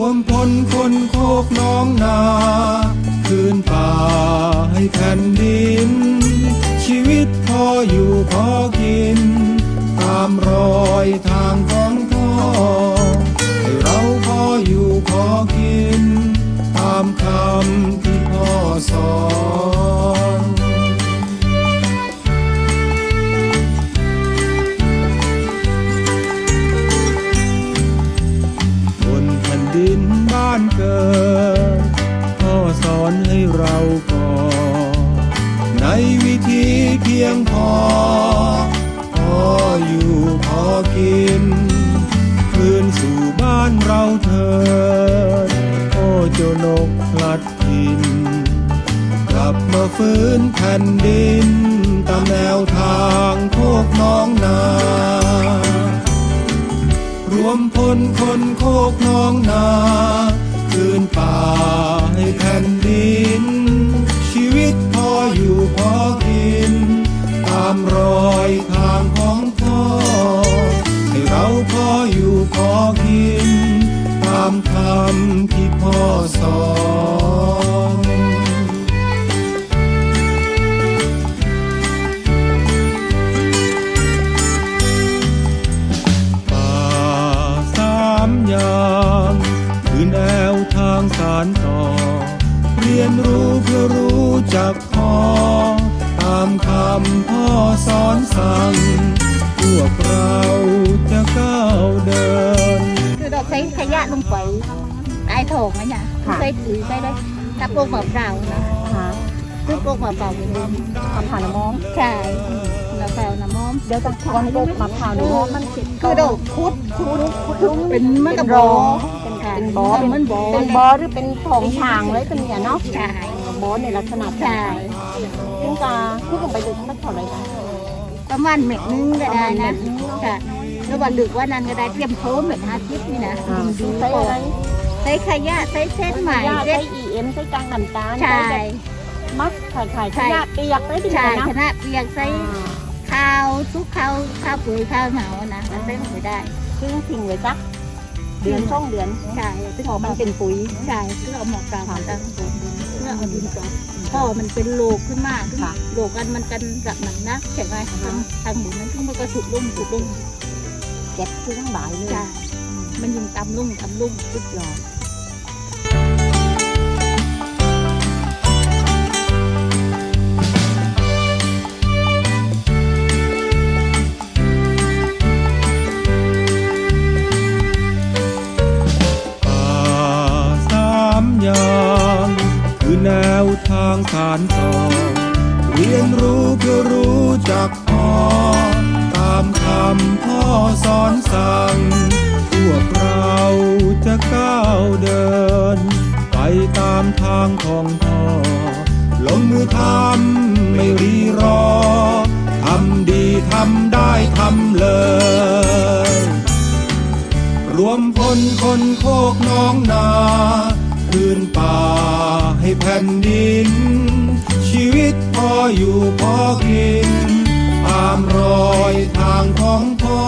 วมพลคนโคกน้องนา คืนป่าให้แผ่นดิน ชีวิตพออยู่พอกิน ตามรอยทางของานเกิดพ่อสอนให้เราก่อ ในวิธีเพียงพอ พออยู่พอกิน คืนสู่บ้านเราเถิดโอ้เจ้านกพลัดถิ่นกลับมาฟื้นแผ่นดิน ตามแนวทางโคกน้องนา รวมพลคนโคกน้องนา คืนป่าให้แผ่นดิน ชีวิตพออยู่พอกิน ตามรอยทางของพ่อ ให้เราพออยู่พอกิน ตามคำที่พ่อสอน พ่อสอนสั่ง พวกเราจะก้าวเดิน คือเราใช้ขยะลงไปใต้โถงนะเนี่ยค่ะใส่ปุ๋ยใส่ได้ถ้าปลูกแบบเรานะค่ะคือปลูกแบบเปล่าเป็นดินทำผ่านน้ำมองใช่แล้วแปลน้ำมอมเดี๋ยวจะคอนปลูกมะพร้าวน้ำมองมันติดคือเราคุดคุดคุดเป็นมันกระเป็นบรออเป็นเป็นบอเป็นมันบอเป็นบอหรือเป็นผงทางเลยเป็นเนี่ยเนาะ ใช่ บอในลักษณะใช่ซึ่งกาพูดลงไปดูทั้งหมดเท่าไหร่คะประมาณเม็ดนึงก็ได้นะค่ะแล้ววันดึกว่านั้นก็ได้เตรียมโค้งเม็ดอาทิตย์นี่นะอ่าดูใส่อะไรใส่ขยะใส่เส้นใหม่ยาเส้ใส่นใส่กางน้ำตาลใช่มักไข่ไข่ใช่ขยะเปียกได้ที่ไหนใช่นะคณะเปียกใส่ข้าวทุกข้าวข้าวปุ๋ยข้าวเหมานะมันใส่ลงไปได้ซึ่งทิ้งไว้สักเดือนช่องเดือนใช่ซึ่งอเอามันเป็นปุ๋ยใช่ซึ่งเอาหมอกกางมาตั้งเพื่อเอาดินกลบพอมันเป็นโลกขึ้นมาค่ะโลกกันมันกันกับหนังนะใช่ไหมทางทางหมุนนั้นขึ้นมันก็สุดลุ่มสุดลุ่มเก็บซึ่งบ่ายเลยใช่มันยิงตำลุ่มตำลุ่มสุดยอด คือแนวทางสารต่อ เรียนรู้เพื่อรู้จักพอ ตามคำพ่อสอนสั่ง พวกเราจะก้าวเดิน ไปตามทางของพ่อ ลงมือทำไม่รีรอ ทำดีทำได้ทำเลย รวมพลคนโคกน้องนาคืนป่า ให้แผ่นดิน ชีวิตพออยู่พอกิน ตามรอยทางของพ่อ